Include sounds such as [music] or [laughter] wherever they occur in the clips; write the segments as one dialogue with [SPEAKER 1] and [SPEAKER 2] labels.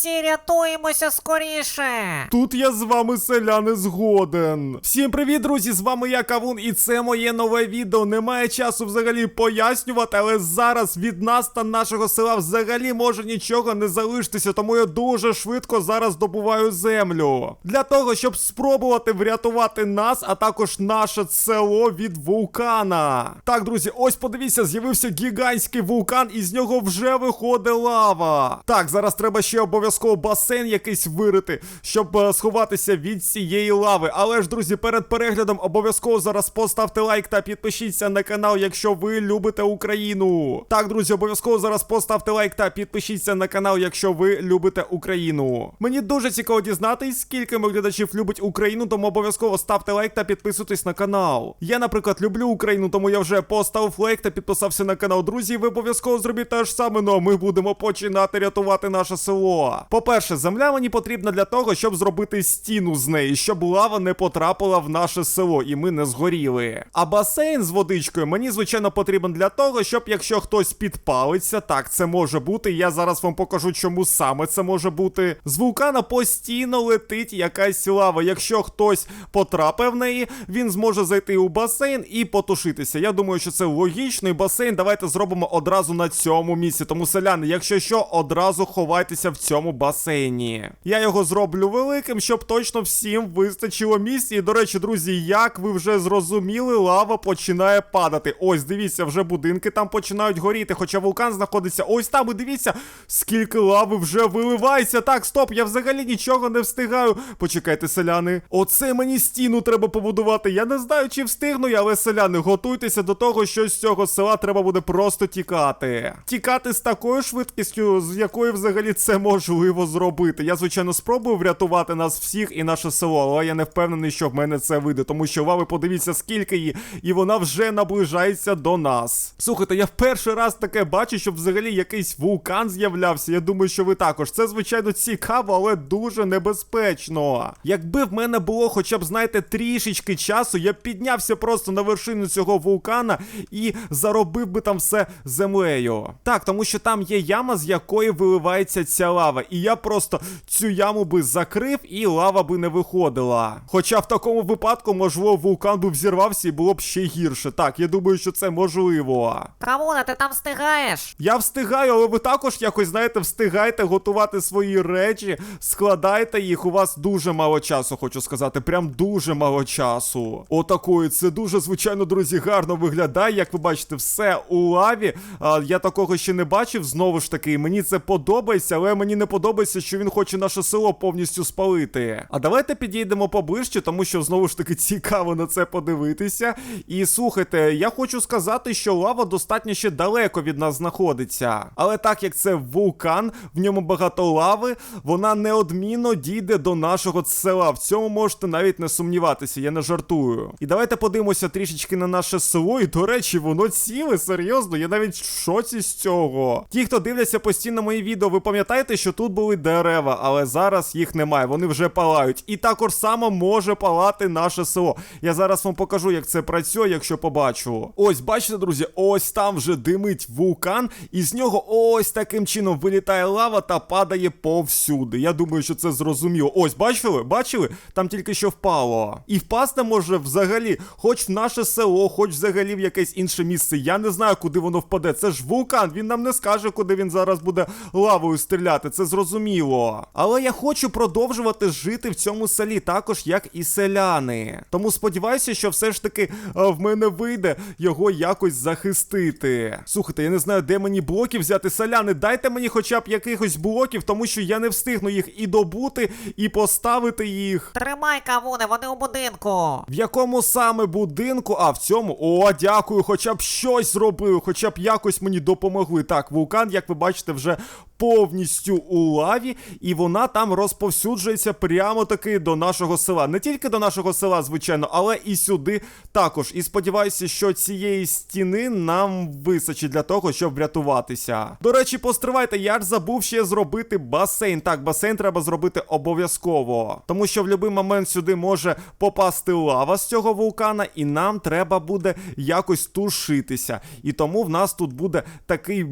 [SPEAKER 1] Всі рятуємося скоріше.
[SPEAKER 2] Тут я з вами селяни згоден. Всім привіт, друзі! З вами я Кавун, і це моє нове відео. Немає часу взагалі пояснювати, але зараз від нас та нашого села взагалі може нічого не залишитися, тому я дуже швидко зараз добуваю землю. Для того, щоб спробувати врятувати нас, а також наше село від вулкана. Так, друзі, ось подивіться, з'явився гігантський вулкан, і з нього вже виходить лава. Так, зараз треба ще обов'язково басейн якийсь вирити, щоб е, сховатися від цієї лави. Але ж, друзі, перед переглядом обов'язково зараз поставте лайк та підпишіться на канал, якщо ви любите Україну. Так, друзі, обов'язково зараз поставте лайк та підпишіться на канал, якщо ви любите Україну. Мені дуже цікаво дізнатись, скільки моїх глядачів любить Україну, тому обов'язково ставте лайк та підписуйтесь на канал. Я, наприклад, люблю Україну, тому я вже поставив лайк та підписався на канал. Друзі, ви обов'язково зробіть те ж саме, ну а ми будемо починати рятувати наше село. По-перше, земля мені потрібна для того, щоб зробити стіну з неї, щоб лава не потрапила в наше село і ми не згоріли. А басейн з водичкою мені, звичайно, потрібен для того, щоб якщо хтось підпалиться, так це може бути. Я зараз вам покажу, чому саме це може бути. З вулкана постійно летить якась лава. Якщо хтось потрапив в неї, він зможе зайти у басейн і потушитися. Я думаю, що це логічно. І басейн давайте зробимо одразу на цьому місці. Тому селяни, якщо що, одразу ховайтеся в цьому басейні. Я його зроблю великим, щоб точно всім вистачило місць. І до речі, друзі, як ви вже зрозуміли, лава починає падати. Ось, дивіться, вже будинки там починають горіти. Хоча вулкан знаходиться ось там. І дивіться, скільки лави вже виливається. Так, стоп, я взагалі нічого не встигаю. Почекайте, селяни. Оце мені стіну треба побудувати. Я не знаю, чи встигну я, але селяни, готуйтеся до того, що з цього села треба буде просто тікати. Тікати з такою швидкістю, з якою взагалі це можливо зробити. Я, звичайно, спробую врятувати нас всіх і наше село, але я не впевнений, що в мене це вийде, тому що лави, подивіться, скільки її, і вона вже наближається до нас. Слухайте, я в перший раз таке бачу, щоб взагалі якийсь вулкан з'являвся. Я думаю, що ви також. Це, звичайно, цікаво, але дуже небезпечно. Якби в мене було хоча б, знаєте, трішечки часу, я б піднявся просто на вершину цього вулкана і заробив би там все землею. Так, тому що там є яма, з якої виливається ця лава. І я просто цю яму би закрив, і лава би не виходила. Хоча в такому випадку, можливо, вулкан би взірвався і було б ще гірше. Так, я думаю, що це можливо.
[SPEAKER 1] Кавуна, ти там встигаєш?
[SPEAKER 2] Я встигаю, але ви також якось, знаєте, встигайте готувати свої речі, складайте їх. У вас дуже мало часу, хочу сказати. Прям дуже мало часу. Отакої, це дуже, звичайно, друзі, гарно виглядає. Як ви бачите, все у лаві. А, я такого ще не бачив. Знову ж таки, мені це подобається, але мені не подобається, що він хоче наше село повністю спалити. А давайте підійдемо поближче, тому що знову ж таки [laughs] цікаво на це подивитися. І слухайте, я хочу сказати, що лава достатньо ще далеко від нас знаходиться. Але так як це вулкан, в ньому багато лави, вона неодмінно дійде до нашого села. В цьому можете навіть не сумніватися, я не жартую. І давайте подивимося трішечки на наше село. І до речі, воно ціле, серйозно. Я навіть в шоці з цього. Ті, хто дивляться постійно мої відео, ви пам'ятаєте, що тут були дерева, але зараз їх немає. Вони вже палають. І також само може палати наше село. Я зараз вам покажу, як це працює, якщо побачу. Ось, бачите, друзі, ось там вже димить вулкан, і з нього ось таким чином вилітає лава та падає повсюди. Я думаю, що це зрозуміло. Ось, бачили? Бачили? Там тільки що впало. І впасти може взагалі, хоч в наше село, хоч взагалі в якесь інше місце. Я не знаю, куди воно впаде. Це ж вулкан. Він нам не скаже, куди він зараз буде лавою стріляти. Це зрозуміло. Але я хочу продовжувати жити в цьому селі, також як і селяни. Тому сподіваюся, що все ж таки а, в мене вийде його якось захистити. Слухайте, я не знаю, де мені блоків взяти селяни. Дайте мені хоча б якихось блоків, тому що я не встигну їх і добути, і поставити їх.
[SPEAKER 1] Тримай, кавуне, вони у будинку.
[SPEAKER 2] В якому саме будинку? А в цьому? О, дякую, хоча б щось зробили, хоча б якось мені допомогли. Так, вулкан, як ви бачите, вже повністю у лаві, і вона там розповсюджується прямо таки до нашого села. Не тільки до нашого села, звичайно, але і сюди також. І сподіваюся, що цієї стіни нам вистачить для того, щоб врятуватися. До речі, постривайте, я ж забув ще зробити басейн. Так, басейн треба зробити обов'язково. Тому що в будь-який момент сюди може попасти лава з цього вулкана, і нам треба буде якось тушитися. І тому в нас тут буде такий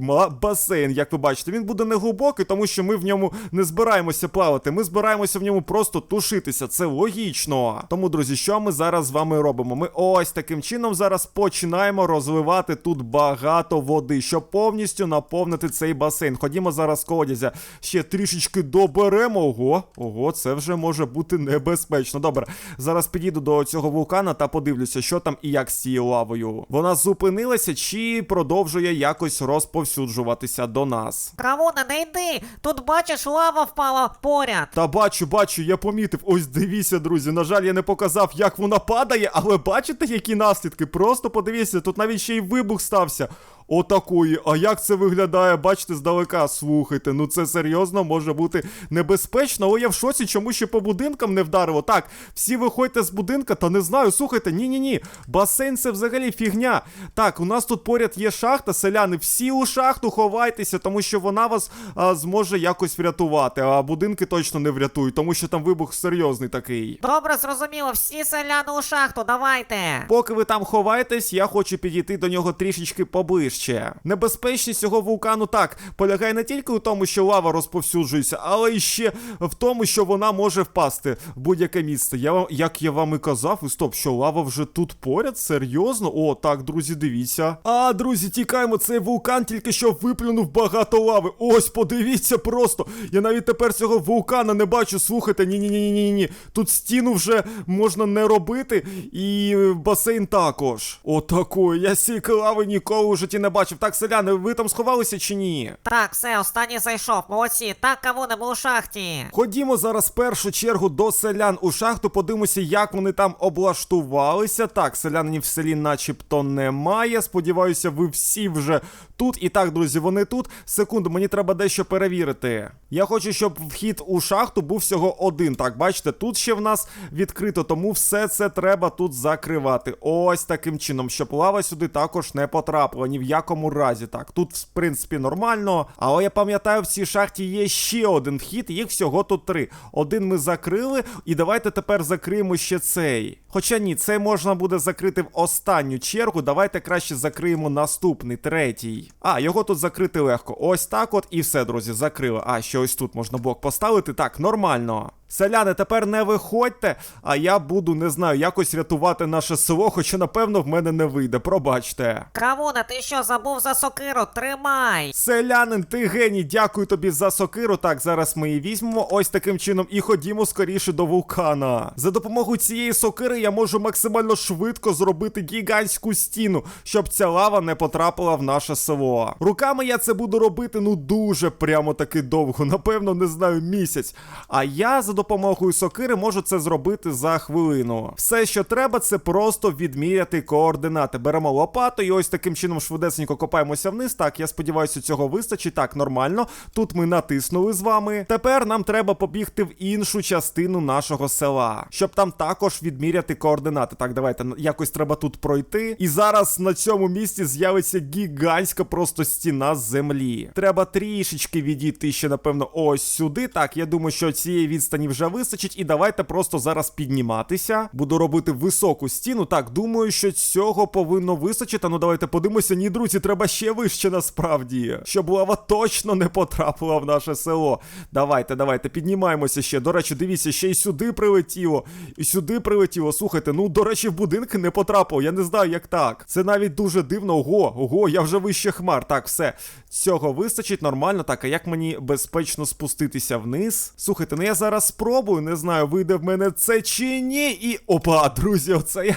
[SPEAKER 2] басейн, як ви бачите. Він буде не глибокий, тому що ми в ньому не збираємося плавати. Ми збираємося в ньому просто тушитися. Це логічно. Тому, друзі, що ми зараз з вами робимо? Ми ось таким чином зараз починаємо розливати тут багато води, щоб повністю наповнити цей басейн. Ходімо зараз колодязя. Ще трішечки доберемо. Ого, ого, це вже може бути небезпечно. Добре, зараз підійду до цього вулкана та подивлюся, що там і як з цією лавою. Вона зупинилася чи продовжує якось розповсюджуватися до нас.
[SPEAKER 1] Кавуне, не йди! Тут бачиш, лава впала поряд.
[SPEAKER 2] Та бачу, бачу, я помітив. Ось дивіться, друзі. На жаль, я не показав, як вона падає, але бачите, які наслідки? Просто подивіться, тут навіть ще й вибух стався. Отакої. А як це виглядає, бачите, здалека. Слухайте, ну це серйозно може бути небезпечно, але я в шоці, чому ще по будинкам не вдарило. Так, всі виходьте з будинка, та не знаю, слухайте, ні-ні ні. Басейн це взагалі фігня. Так, у нас тут поряд є шахта, селяни, всі у шахту ховайтеся, тому що вона вас а, зможе якось врятувати, а будинки точно не врятують, тому що там вибух серйозний такий.
[SPEAKER 1] Добре, зрозуміло, всі селяни у шахту, давайте.
[SPEAKER 2] Поки ви там ховаєтесь, я хочу підійти до нього трішечки поближче. Небезпечність цього вулкану так полягає не тільки у тому, що лава розповсюджується, але і ще в тому, що вона може впасти в будь-яке місце. Я як я вам і казав, і стоп, що лава вже тут поряд? Серйозно? О, так, друзі, дивіться. А, друзі, тікаємо, цей вулкан тільки що виплюнув багато лави. Ось, подивіться просто. Я навіть тепер цього вулкана не бачу. Слухайте, ні ні ні ні ні Тут стіну вже можна не робити, і е, басейн також. Отакої. Я стільки лави ніколи у житті не бачив. Так, селяни, ви там сховалися чи ні?
[SPEAKER 1] Так, все, останній зайшов. Молодці. Так, кавуне, ми у шахті.
[SPEAKER 2] Ходімо зараз в першу чергу до селян у шахту, подивимося, як вони там облаштувалися. Так, селянинів в селі начебто немає. Сподіваюся, ви всі вже тут. І так, друзі, вони тут. Секунду, мені треба дещо перевірити. Я хочу, щоб вхід у шахту був всього один. Так, бачите, тут ще в нас відкрито, тому все це треба тут закривати. Ось таким чином, щоб лава сюди також не потрапила. Ні в якому разі. Так, тут, в принципі, нормально. Але я пам'ятаю, в цій шахті є ще один вхід, їх всього тут три. Один ми закрили, і давайте тепер закриємо ще цей. Хоча ні, цей можна буде закрити в останню чергу. Давайте краще закриємо наступний, третій. А, його тут закрити легко. Ось так от і все, друзі, закрили. А, ще ось тут можна блок поставити. Так, нормально. Селяни, тепер не виходьте, а я буду, не знаю, якось рятувати наше село, хоча, напевно, в мене не вийде. Пробачте.
[SPEAKER 1] Кавуне, ти що, забув за сокиру? Тримай.
[SPEAKER 2] Селянин, ти геній, дякую тобі за сокиру. Так, зараз ми її візьмемо ось таким чином і ходімо скоріше до вулкана. За допомогою цієї сокири я можу максимально швидко зробити гігантську стіну, щоб ця лава не потрапила в наше село. Руками я це буду робити ну дуже прямо таки довго, напевно, не знаю, місяць. А я за допомогою сокири можу це зробити за хвилину. Все, що треба, це просто відміряти координати. Беремо лопату і ось таким чином швидесенько копаємося вниз. Так, я сподіваюся, цього вистачить. Так, нормально. Тут ми натиснули з вами. Тепер нам треба побігти в іншу частину нашого села, щоб там також відміряти координати. Так, давайте якось треба тут пройти. І зараз на цьому місці з'явиться гігантська просто стіна землі. Треба трішечки відійти ще, напевно, ось сюди. Так, я думаю, що цієї відстані вже вистачить. І давайте просто зараз підніматися. Буду робити високу стіну. Так, думаю, що цього повинно вистачити. Ну давайте подивимося. Ні, друзі, треба ще вище насправді. Щоб лава точно не потрапила в наше село. Давайте, давайте, піднімаємося ще. До речі, дивіться, ще й сюди прилетіло. І сюди прилетіло. Слухайте, ну до речі, в будинки не потрапило. Я не знаю, як так. Це навіть дуже дивно. Ого, ого, я вже вище хмар. Так, все. Цього вистачить нормально. Так, а як мені безпечно спуститися вниз? Слухайте, ну я зараз спробую, не знаю, вийде в мене це чи ні. І. Опа, друзі, оце я.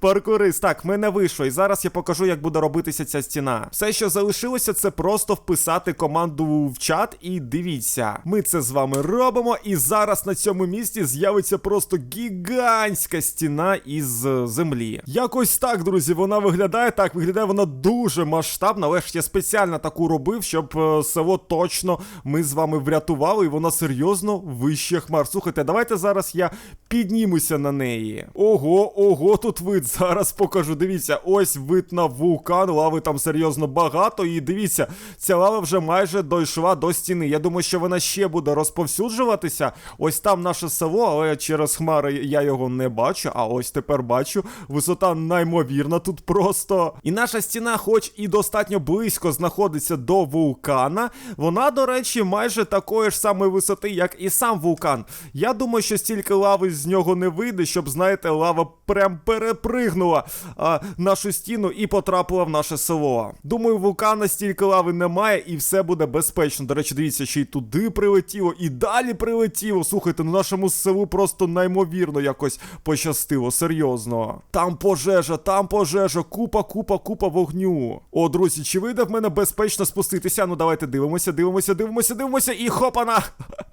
[SPEAKER 2] Паркурист, так, в мене вийшло, і зараз я покажу, як буде робитися ця стіна. Все, що залишилося, це просто вписати команду в чат, і дивіться, ми це з вами робимо. І зараз на цьому місці з'явиться просто гігантська стіна із е, землі. Якось так, друзі, вона виглядає. Так, виглядає вона дуже масштабна, але ж я спеціально таку робив, щоб е, село точно ми з вами врятували, і вона серйозно вище хмар. Слухайте, давайте зараз я піднімуся на неї. Ого, ого, тут вид. Зараз покажу. Дивіться, ось вид на вулкан. Лави там серйозно багато. І дивіться, ця лава вже майже дійшла до стіни. Я думаю, що вона ще буде розповсюджуватися. Ось там наше село, але через хмари я його не бачу. А ось тепер бачу. Висота неймовірна тут просто. І наша стіна, хоч і достатньо близько знаходиться до вулкана, вона, до речі, майже такої ж самої висоти, як і сам вулкан. Я думаю, що стільки лави з нього не вийде, щоб, знаєте, лава прям перепригнула а, нашу стіну і потрапила в наше село. Думаю, вулкана стільки лави немає, і все буде безпечно. До речі, дивіться, ще й туди прилетіло, і далі прилетіло. Слухайте, ну нашому селу просто неймовірно якось пощастило, серйозно. Там пожежа, там пожежа, купа, купа, купа вогню. О, друзі, чи вийде в мене безпечно спуститися? Ну давайте дивимося, дивимося, дивимося, дивимося, і хопана!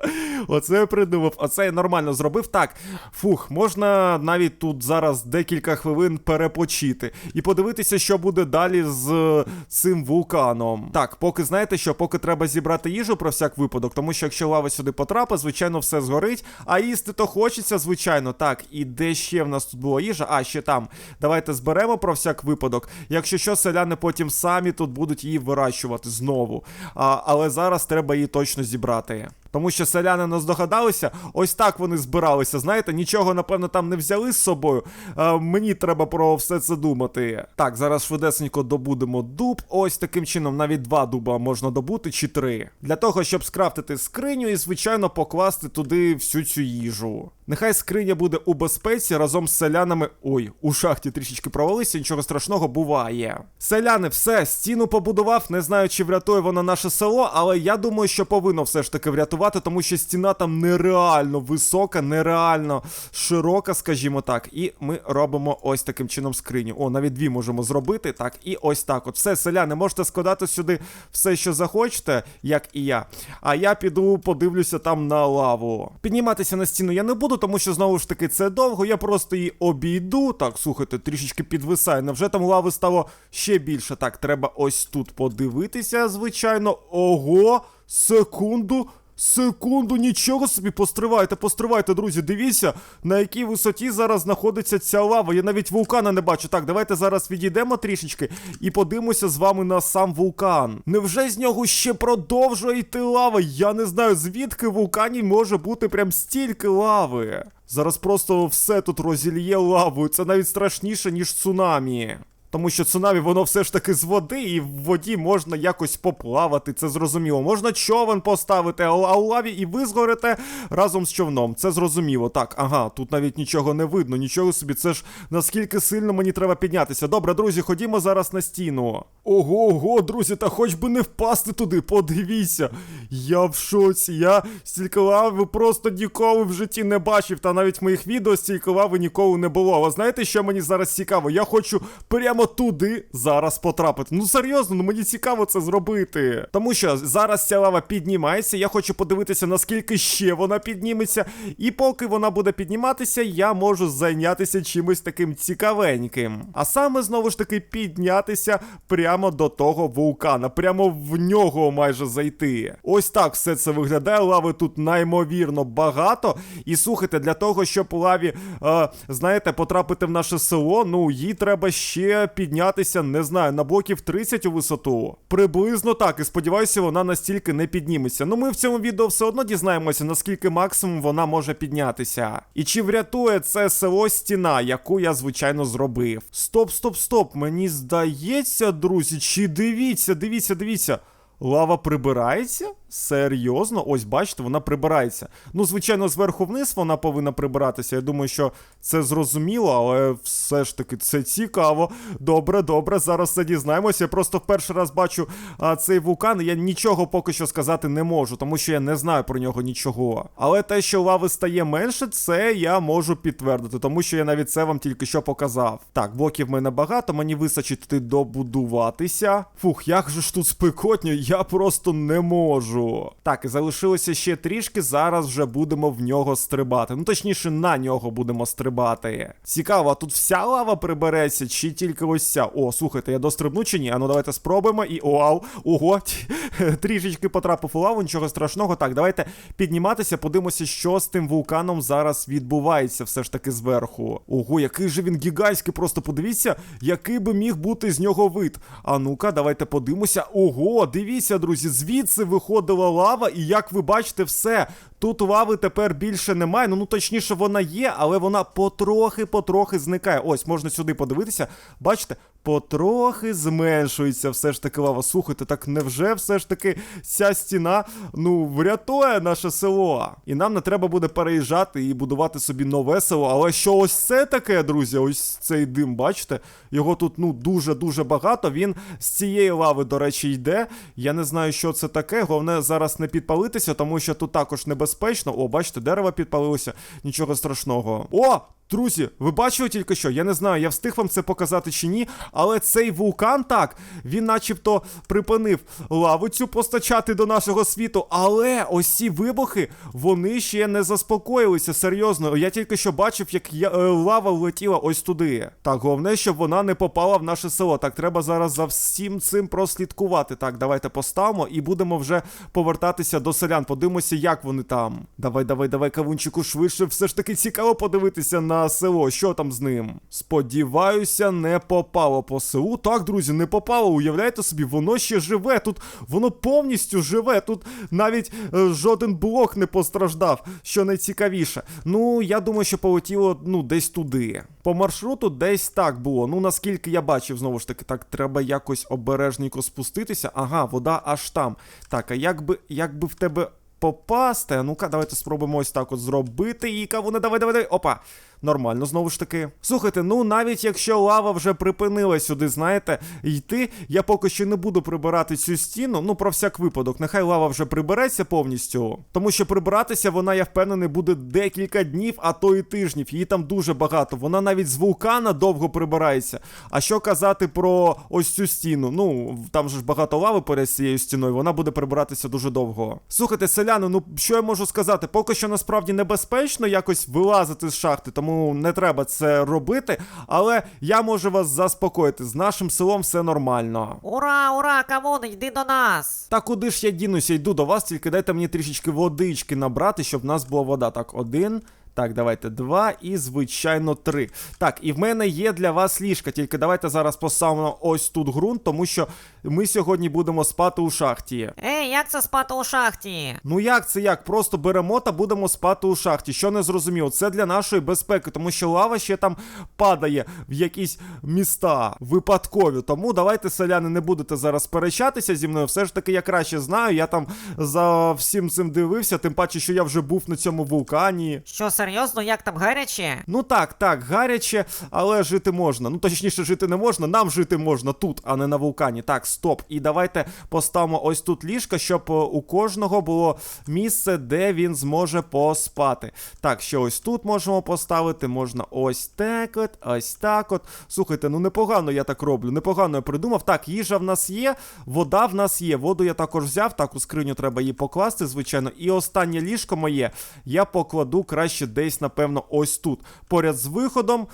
[SPEAKER 2] [laughs] Оце я придумав, оце я нормально зробив. Так, фух, можна навіть тут зараз декілька хвилин перепочити і подивитися, що буде далі з е, цим вулканом. Так, поки знаєте що, поки треба зібрати їжу про всяк випадок, тому що якщо лава сюди потрапить, звичайно, все згорить. А їсти то хочеться, звичайно. Так, і де ще в нас тут була їжа? А, ще там. Давайте зберемо про всяк випадок. Якщо що, селяни потім самі тут будуть її вирощувати знову. А, але зараз треба її точно зібрати. Тому що селяни наздогадалися, ось так вони збиралися. Знаєте, нічого, напевно, там не взяли з собою. Е, мені треба про все це думати. Так, зараз швидесенько добудемо дуб. Ось таким чином, навіть два дуба можна добути чи три. Для того, щоб скрафтити скриню і, звичайно, покласти туди всю цю їжу. Нехай скриня буде у безпеці разом з селянами. Ой, у шахті трішечки провалися, нічого страшного буває. Селяни, все, стіну побудував. Не знаю, чи врятує вона наше село, але я думаю, що повинно все ж таки врятувати, тому що стіна там нереально висока, нереально широка, скажімо так. І ми робимо ось таким чином скриню. О, навіть дві можемо зробити. Так, і ось так. От все, селяни, можете складати сюди все, що захочете, як і я. А я піду подивлюся там на лаву. Підніматися на стіну я не буду, тому що знову ж таки це довго. Я просто її обійду. Так, слухайте, трішечки підвисає. Невже там лави стало ще більше? Так, треба ось тут подивитися, звичайно. Ого, секунду. Секунду, нічого собі, постривайте, постривайте, друзі. Дивіться, на якій висоті зараз знаходиться ця лава. Я навіть вулкана не бачу. Так, давайте зараз відійдемо трішечки і подивимося з вами на сам вулкан. Невже з нього ще продовжує йти лава? Я не знаю, звідки в вулкані може бути прям стільки лави. Зараз просто все тут розільє лавою. Це навіть страшніше, ніж цунамі. Тому що цунамі, воно все ж таки з води, і в воді можна якось поплавати, це зрозуміло. Можна човен поставити, а у лаві і ви згорите разом з човном. Це зрозуміло. Так, ага, тут навіть нічого не видно, нічого собі. Це ж наскільки сильно мені треба піднятися. Добре, друзі, ходімо зараз на стіну. Ого, ого, друзі, та хоч би не впасти туди, подивіться. Я в шоці, я стільки лави просто ніколи в житті не бачив. Та навіть в моїх відео стільки лави ніколи не було. Але знаєте, що мені зараз цікаво? Я хочу прямо туди зараз потрапити. Ну серйозно, ну мені цікаво це зробити. Тому що зараз ця лава піднімається. Я хочу подивитися, наскільки ще вона підніметься. І поки вона буде підніматися, я можу зайнятися чимось таким цікавеньким. А саме знову ж таки піднятися прямо до того вулкана, прямо в нього майже зайти. Ось так все це виглядає. Лави тут неймовірно багато. І слухайте, для того, щоб лаві, е, знаєте, потрапити в наше село, ну їй треба ще піднятися, не знаю, на блоків 30 у висоту. Приблизно так, і сподіваюся, вона настільки не підніметься. Ну ми в цьому відео все одно дізнаємося, наскільки максимум вона може піднятися. І чи врятує це село стіна, яку я, звичайно, зробив. Стоп, стоп, стоп. Мені здається, друзі, чи дивіться, дивіться, дивіться. Лава прибирається? Серйозно? Ось бачите, вона прибирається. Ну, звичайно, зверху вниз вона повинна прибиратися. Я думаю, що це зрозуміло, але все ж таки це цікаво. Добре, добре, зараз все дізнаємося. Я просто в перший раз бачу а, цей вулкан, і я нічого поки що сказати не можу, тому що я не знаю про нього нічого. Але те, що лави стає менше, це я можу підтвердити, тому що я навіть це вам тільки що показав. Так, блоків в мене багато, мені вистачить добудуватися. Фух, як же ж тут спекотньо, я просто не можу. Можу. Так, і залишилося ще трішки. Зараз вже будемо в нього стрибати. Ну, точніше, на нього будемо стрибати. Цікаво, тут вся лава прибереться, чи тільки ось ця? О, слухайте, я дострибну чи ні? А ну давайте спробуємо. І вау, ого, [laughs] трішечки потрапив у лаву, нічого страшного. Так, давайте підніматися, подивимося, що з тим вулканом зараз відбувається, все ж таки зверху. Ого, який же він гігантський, просто подивіться, який би міг бути з нього вид. А ну-ка, давайте подивимося. Ого, дивіться, друзі, звідси виходила лава, і як ви бачите, все. Тут лави тепер більше немає. Ну, ну точніше, вона є, але вона потрохи-потрохи зникає. Ось, можна сюди подивитися. Бачите, потрохи зменшується все ж таки лава. Слухайте, так невже все ж таки ця стіна ну врятує наше село? І нам не треба буде переїжджати і будувати собі нове село. Але що ось це таке, друзі? Ось цей дим, бачите? Його тут ну дуже-дуже багато. Він з цієї лави, до речі, йде. Я не знаю, що це таке. Головне зараз не підпалитися, тому що тут також небезпечно. О, бачите, дерево підпалилося. Нічого страшного. О! Друзі, ви бачили тільки що? Я не знаю, я встиг вам це показати чи ні, але цей вулкан так, він начебто припинив лаву цю постачати до нашого світу, але ось ці вибухи, вони ще не заспокоїлися, серйозно. Я тільки що бачив, як я, е, лава влетіла ось туди. Так, головне, щоб вона не попала в наше село. Так, треба зараз за всім цим прослідкувати. Так, давайте поставимо і будемо вже повертатися до селян. Подивимося, як вони там. Давай, давай, давай, кавунчику, швидше. Все ж таки цікаво подивитися на село. Що там з ним? Сподіваюся, не попало по селу. Так, друзі, не попало. Уявляєте собі, воно ще живе. Тут воно повністю живе. Тут навіть е, жоден блок не постраждав, що найцікавіше. Ну, я думаю, що полетіло ну, десь туди. По маршруту десь так було. Ну, наскільки я бачив, знову ж таки, так, треба якось обережненько спуститися. Ага, вода аж там. Так, а як би, як в тебе попасти? Ну-ка, давайте спробуємо ось так от зробити. І кавуне, давай, давай, давай. Опа. Нормально, знову ж таки. Слухайте, ну навіть якщо лава вже припинила сюди, знаєте, йти, я поки що не буду прибирати цю стіну. Ну, про всяк випадок. Нехай лава вже прибереться повністю. Тому що прибиратися вона, я впевнений, буде декілька днів, а то і тижнів. Її там дуже багато. Вона навіть з вулкана довго прибирається. А що казати про ось цю стіну? Ну, там же ж багато лави поряд з цією стіною, вона буде прибиратися дуже довго. Слухайте, селяни, ну що я можу сказати? Поки що насправді небезпечно якось вилазити з шахти, тому не треба це робити. Але я можу вас заспокоїти. З нашим селом все нормально.
[SPEAKER 1] Ура, ура, кавун, йди до нас.
[SPEAKER 2] Та куди ж я дінуся? Йду до вас, тільки дайте мені трішечки водички набрати, щоб в нас була вода. Так, один. Так, давайте два і, звичайно, три. Так, і в мене є для вас ліжка, тільки давайте зараз поставимо ось тут ґрунт, тому що ми сьогодні будемо спати у шахті.
[SPEAKER 1] Ей, як це спати у шахті?
[SPEAKER 2] Ну як це як? Просто беремо та будемо спати у шахті. Що не зрозуміло, це для нашої безпеки, тому що лава ще там падає в якісь міста випадкові. Тому давайте, селяни, не будете зараз сперечатися зі мною. Все ж таки, я краще знаю. Я там за всім цим дивився, тим паче, що я вже був на цьому вулкані.
[SPEAKER 1] Що, серйозно, як там гаряче?
[SPEAKER 2] Ну так, так, гаряче, але жити можна. Ну точніше, жити не можна. Нам жити можна тут, а не на вулкані. Так, стоп. І давайте поставимо ось тут ліжка, щоб е, у кожного було місце, де він зможе поспати. Так, що ось тут можемо поставити, можна ось так от, ось так от. Слухайте, ну непогано я так роблю, непогано я придумав. Так, їжа в нас є, вода в нас є. Воду я також взяв. Так, у скриню треба її покласти, звичайно. І останнє ліжко моє я покладу краще десь, напевно, ось тут. Поряд з виходом.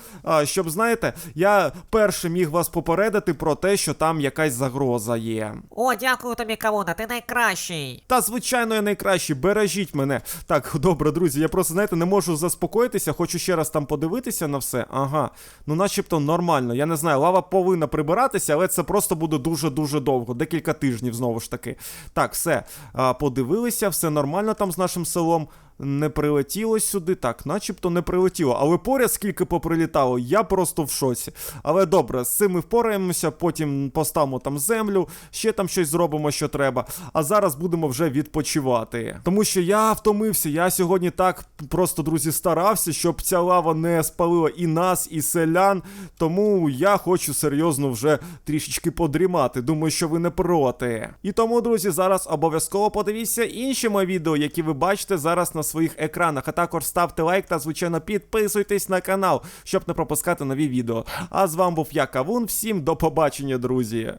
[SPEAKER 2] Щоб, знаєте, я першим міг вас попередити про те, що там якась загроза є.
[SPEAKER 1] О, дякую тобі, кавуна, ти найкращий.
[SPEAKER 2] Та, звичайно, я найкращий, бережіть мене. Так, [laughs] добре, друзі, я просто, знаєте, не можу заспокоїтися, хочу ще раз там подивитися на все. Ага, ну начебто нормально. Я не знаю, лава повинна прибиратися, але це просто буде дуже-дуже довго, декілька тижнів знову ж таки. Так, все, подивилися, все нормально там з нашим селом. Не прилетіло сюди, так, начебто не прилетіло. Але поряд скільки поприлітало, я просто в шоці. Але добре, з цим ми впораємося, потім поставимо там землю, ще там щось зробимо, що треба. А зараз будемо вже відпочивати. Тому що я втомився, я сьогодні так просто, друзі, старався, щоб ця лава не спалила і нас, і селян. Тому я хочу серйозно вже трішечки подрімати. Думаю, що ви не проти. І тому, друзі, зараз обов'язково подивіться інші мої відео, які ви бачите зараз на своїх екранах. А також ставте лайк та, звичайно, підписуйтесь на канал, щоб не пропускати нові відео. А з вами був я, Кавун. Всім до побачення, друзі.